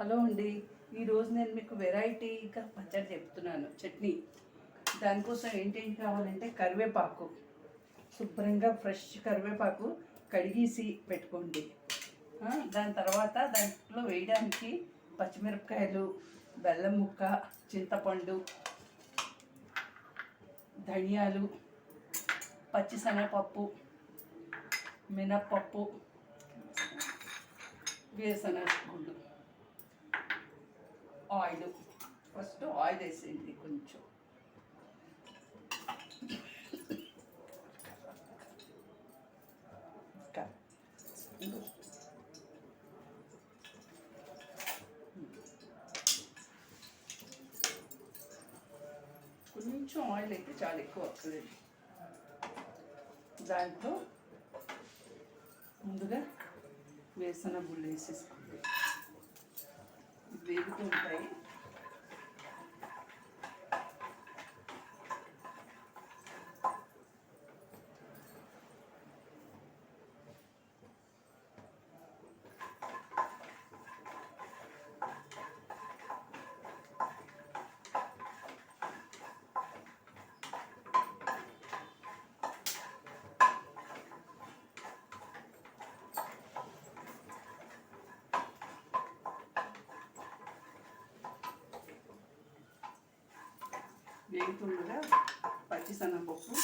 Hello అండి. ఈరోజు నేను మీకు వెరైటీగా పచ్చడి చెప్తున్నాను. చట్నీ. దానికోసం ఏంటేం కావాలంటే కరివేపాకు. శుభ్రంగా ఫ్రెష్ కరివేపాకు కడిగేసి పెట్టుకోండి. దాని తర్వాత దాంట్లో వేయడానికి పచ్చిమిరపకాయలు బెల్లం ముక్క చింతపండు ధనియాలు పచ్చిశనగపప్పు మినప్పప్పు వేరుశనగ ఆయిల్. ఫస్ట్ ఆయిల్ వేసేయండి కొంచెం. కొంచెం ఆయిల్ అయితే చాలా ఎక్కువ వస్తుంది దాంట్లో ముందుగా వేసిన గుళ్ళు వేసేసుకో వేగుతూ ఉంటాయి వేగుతుండగా పచ్చిసెనగపప్పు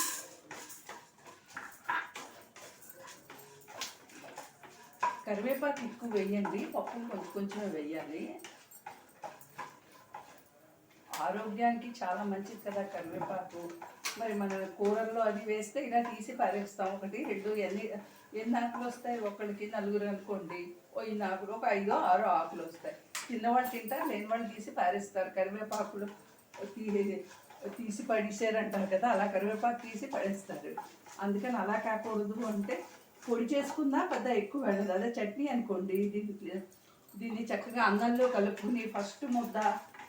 కరివేపాకు ఎక్కువ వేయండి. పప్పు కొంచెం కొంచెమే వేయాలి. ఆరోగ్యానికి చాలా మంచిది కదా కరివేపాకు. మరి మన కూరల్లో అది వేస్తే ఇలా తీసి పారేస్తాం. ఒకటి రెండు ఎన్ని ఎన్ని ఆకులు వస్తాయి? ఒకరికి నలుగురు అనుకోండి. ఓ ఇన్ని ఆకులు ఒక ఐదో ఆరో ఆకులు వస్తాయి. తిన్నవాళ్ళు తింటారు లేని వాళ్ళు తీసి పారేస్తారు కరివేపాకులు. తీ- తీసి పడేసారంటారు కదా అలా కరివేపాకు తీసి పడేస్తారు. అందుకని అలా కాకూడదు అంటే పొడి చేసుకున్నా పెద్ద ఎక్కువ వెళ్ళదు. అదే చట్నీ అనుకోండి దీన్ని దీన్ని చక్కగా అన్నంలో కలుపుకుని ఫస్ట్ ముద్ద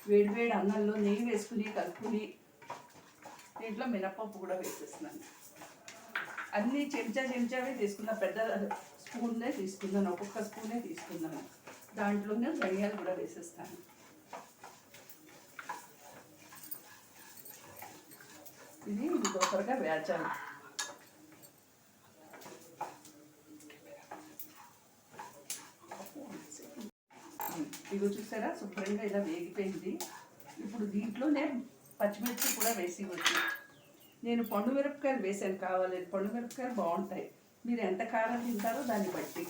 వేడివేడి అన్నంలో నెయ్యి వేసుకుని కలుపుకుని దీంట్లో మినపప్పు కూడా వేసేస్తున్నాను. అన్ని చెంచా చెంచావే తీసుకున్నా పెద్ద స్పూన్నే తీసుకున్నాను ఒక్కొక్క స్పూనే తీసుకున్నాను. దాంట్లోనే ధనియాలు కూడా వేసేస్తాను. ఇది ఇంకొకరుగా వేచాలి ఇది చూసారా? శుభ్రంగా ఇలా వేగిపోయింది. ఇప్పుడు దీంట్లోనే పచ్చిమిర్చి కూడా వేసి వచ్చి నేను పండు మిరపకాయలు వేసాను కావాలి. పండు మిరపకాయలు బాగుంటాయి. మీరు ఎంత కారం తింటారో దాన్ని బట్టి.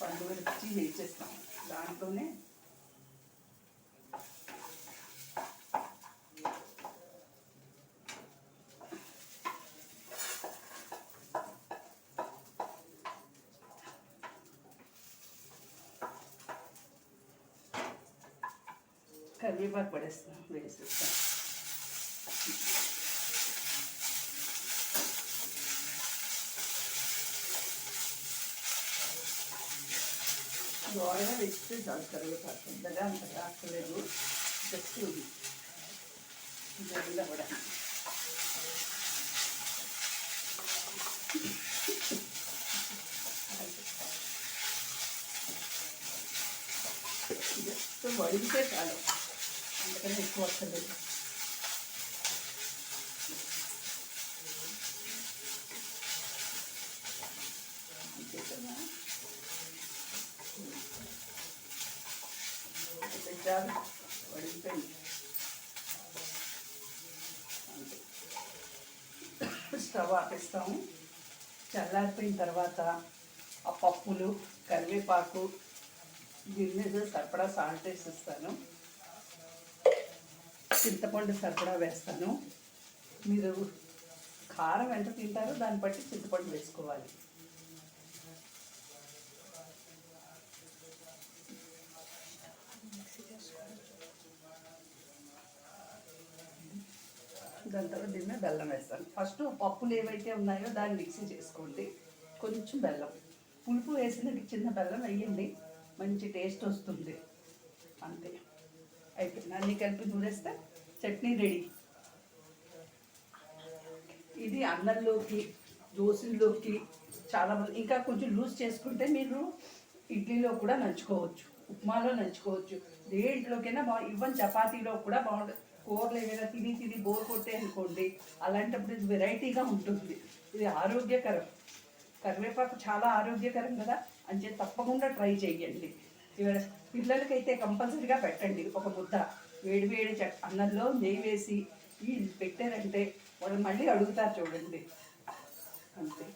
పండు మిరపచి వేసేస్తాం దాంట్లోనే కరివేపాకు పడేస్తాం వేసేస్తాం దోరగా వేస్తే చాలు కరివేపాకు పెద్దగా అంత కాక్కలేదు జస్ట్ ఇది కూడా జస్ట్ వడిగితే చాలు అందుకని ఎక్కువ వస్తలేదు అంతే కదా అయితే చాలు వడిపోయింది స్టవ్ ఆపిస్తాము. చల్లారిపోయిన తర్వాత ఆ పప్పులు కరివేపాకు గిన్నెస్ సరిపడా సాల్ట్ వేసిస్తాను. చింతపండు సరిపడా వేస్తాను. మీరు కారం ఎంత తింటారో దాన్ని బట్టి చింతపండు వేసుకోవాలి. దాని తర్వాత దీని మీద బెల్లం వేస్తాను. ఫస్ట్ పప్పులు ఏవైతే ఉన్నాయో దాన్ని మిక్సీ చేసుకోండి. కొంచెం బెల్లం. పులుపు వేసిన చిన్న బెల్లం వేయండి మంచి టేస్ట్ వస్తుంది. అంతే. అయిపోయింది. అన్నీ కలిపి నూరేస్తే చట్నీ రెడీ. ఇది అన్నంలోకి దోశల్లోకి చాలా ఇంకా కొంచెం లూజ్ చేసుకుంటే మీరు ఇడ్లీలో కూడా నంచుకోవచ్చు. ఉప్మాలో నంచుకోవచ్చు. దేంట్లోకైనా బాగు ఈవెన్ చపాతీలో కూడా బాగుంటుంది. కూరలు ఏమైనా తిని తిని బోర్ కొట్టే అనుకోండి అలాంటప్పుడు ఇది వెరైటీగా ఉంటుంది. ఇది ఆరోగ్యకరం. కరివేపాకు చాలా ఆరోగ్యకరం కదా? అని చెప్పి తప్పకుండా ట్రై చేయండి ఇవాళ పిల్లలకైతే కంపల్సరీగా పెట్టండి. ఒక ముద్ద వేడి వేడి చ అన్నంలో నెయ్యి వేసి ఈ పెట్టారంటే వాళ్ళు మళ్ళీ అడుగుతారు చూడండి. అంతే.